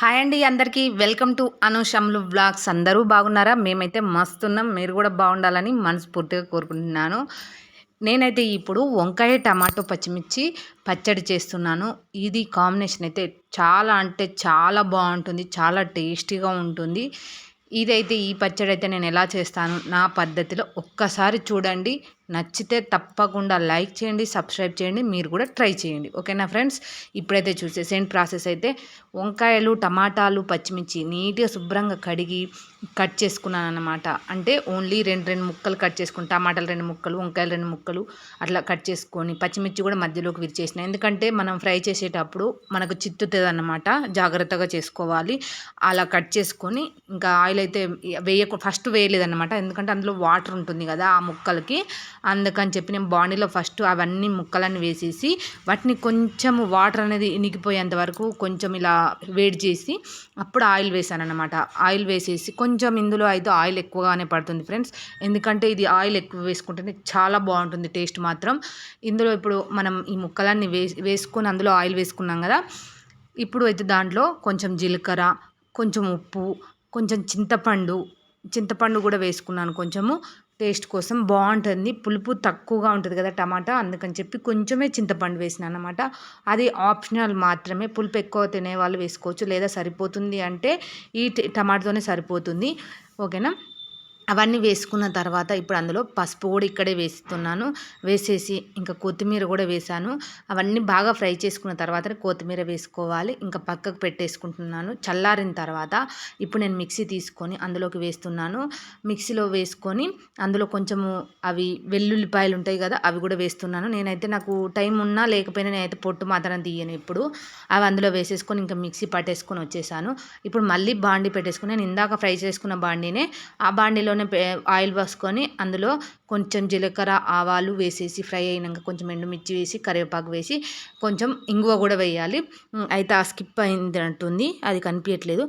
Hi అండి అందరికీ. Welcome to అనుషమ్లు blogs అందరూ బాగున్నారా? మేమైతే మస్తున్నాం. మీరు కూడా బాగుండాలని మనస్ఫూర్తిగా కోరుకుంటున్నాను. నేనైతే ఇప్పుడు వంకాయ టమాటో పచ్చిమిర్చి పచ్చడి చేస్తున్నాను. ఇది కాంబినేషన్ అయితే చాలా అంటే చాలా బాగుంటుంది. చాలా టేస్టీగా ఉంటుంది. ఇదైతే ఈ పచ్చడి అయితే నేను ఎలా చేస్తాను? నా పద్ధతిలో ఒక్కసారి చూడండి. నచ్చితే తప్పకుండా లైక్ చేయండి సబ్స్క్రైబ్ చేయండి మీరు కూడా ట్రై చేయండి. ఓకేనా ఫ్రెండ్స్? ఇప్పుడైతే చూసే సేమ్ ప్రాసెస్ అయితే. వంకాయలు టమాటాలు పచ్చిమిర్చి నీట్గా శుభ్రంగా కడిగి కట్ చేసుకున్నాను అనమాట అంటే ఓన్లీ రెండు రెండు ముక్కలు కట్ చేసుకుని టమాటాలు రెండు ముక్కలు వంకాయలు రెండు ముక్కలు అట్లా కట్ చేసుకొని పచ్చిమిర్చి కూడా మధ్యలోకి విరిచేసిన. ఎందుకంటే మనం ఫ్రై చేసేటప్పుడు మనకు చిత్తుతుంది అన్నమాట జాగ్రత్తగా చేసుకోవాలి. అలా కట్ చేసుకొని ఇంకా ఆయిల్ అయితే వేయకు ఫస్ట్ వేయలేదన్నమాట. ఎందుకంటే అందులో వాటర్ ఉంటుంది కదా ఆ ముక్కలకి అందుకని చెప్పి నేను బాండీలో ఫస్ట్ అవన్నీ ముక్కలన్నీ వేసేసి వాటిని కొంచెం వాటర్ అనేది ఇనికిపోయేంత వరకు కొంచెం ఇలా వేడి చేసి అప్పుడు ఆయిల్ వేసాను అనమాట ఆయిల్ వేసేసి కొంచెం ఇందులో అయితే ఆయిల్ ఎక్కువగానే పడుతుంది ఫ్రెండ్స్. ఎందుకంటే ఇది ఆయిల్ ఎక్కువ వేసుకుంటేనే చాలా బాగుంటుంది టేస్ట్ మాత్రం. ఇందులో ఇప్పుడు మనం ఈ ముక్కలన్నీ వేసి వేసుకొని అందులో ఆయిల్ వేసుకున్నాం కదా. ఇప్పుడు అయితే దాంట్లో కొంచెం జీలకర్ర కొంచెం ఉప్పు కొంచెం చింతపండు చింతపండు కూడా వేసుకున్నాను కొంచెము. టేస్ట్ కోసం బాగుంటుంది. పులుపు తక్కువగా ఉంటుంది కదా టమాటా అందుకని చెప్పి కొంచెమే చింతపండు వేసిన అనమాట అది ఆప్షనల్ మాత్రమే. పులుపు ఎక్కువ తినే వాళ్ళు వేసుకోవచ్చు. లేదా సరిపోతుంది అంటే ఈ టమాటాతోనే సరిపోతుంది. ఓకేనా? అవన్నీ వేసుకున్న తర్వాత ఇప్పుడు అందులో పసుపు కూడా ఇక్కడే వేస్తున్నాను. వేసేసి ఇంకా కొత్తిమీర కూడా వేసాను అవన్నీ బాగా ఫ్రై చేసుకున్న తర్వాత కొత్తిమీర వేసుకోవాలి. ఇంకా పక్కకు పెట్టేసుకుంటున్నాను. చల్లారిన తర్వాత ఇప్పుడు నేను మిక్సీ తీసుకొని అందులోకి వేస్తున్నాను. మిక్సీలో వేసుకొని అందులో కొంచెము అవి వెల్లుల్లిపాయలు ఉంటాయి కదా అవి కూడా వేస్తున్నాను. నేనైతే నాకు టైం ఉన్నా లేకపోయినా నేనైతే పొట్టు మాత్రం తీయను ఇప్పుడు. అవి అందులో వేసేసుకొని ఇంకా మిక్సీ పట్టేసుకొని వచ్చేసాను. ఇప్పుడు మళ్ళీ బాండి పెట్టేసుకుని నేను ఇందాక ఫ్రై చేసుకున్న బాండీనే ఆ బాండీలో పక్కన ఆయిల్ పోసుకొని అందులో కొంచెం జీలకర్ర ఆవాలు వేసేసి ఫ్రై అయినాక కొంచెం ఎండుమిర్చి వేసి కరివేపాకు వేసి కొంచెం ఇంగువ కూడా వేయాలి. అయితే ఆ స్కిప్ అయింది అంటుంది అది కనిపించట్లేదు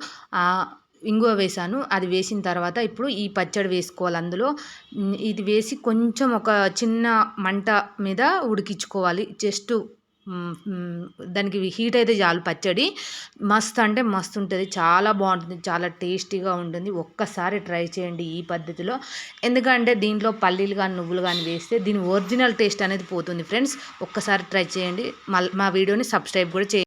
ఇంగువ వేసాను. అది వేసిన తర్వాత ఇప్పుడు ఈ పచ్చడి వేసుకోవాలి అందులో. ఇది వేసి కొంచెం ఒక చిన్న మంట మీద ఉడికించుకోవాలి. జస్ట్ దానికి హీట్ అయితే చాలు పచ్చడి. మస్తు అంటే మస్తు ఉంటుంది చాలా బాగుంటుంది చాలా టేస్టీగా ఉంటుంది. ఒక్కసారి ట్రై చేయండి ఈ పద్ధతిలో. ఎందుకంటే దీంట్లో పల్లీలు కానీ నువ్వులు కానీ వేస్తే దీని ఒరిజినల్ టేస్ట్ అనేది పోతుంది. ఫ్రెండ్స్ ఒక్కసారి ట్రై చేయండి. మా వీడియోని సబ్స్క్రైబ్ కూడా చేయండి.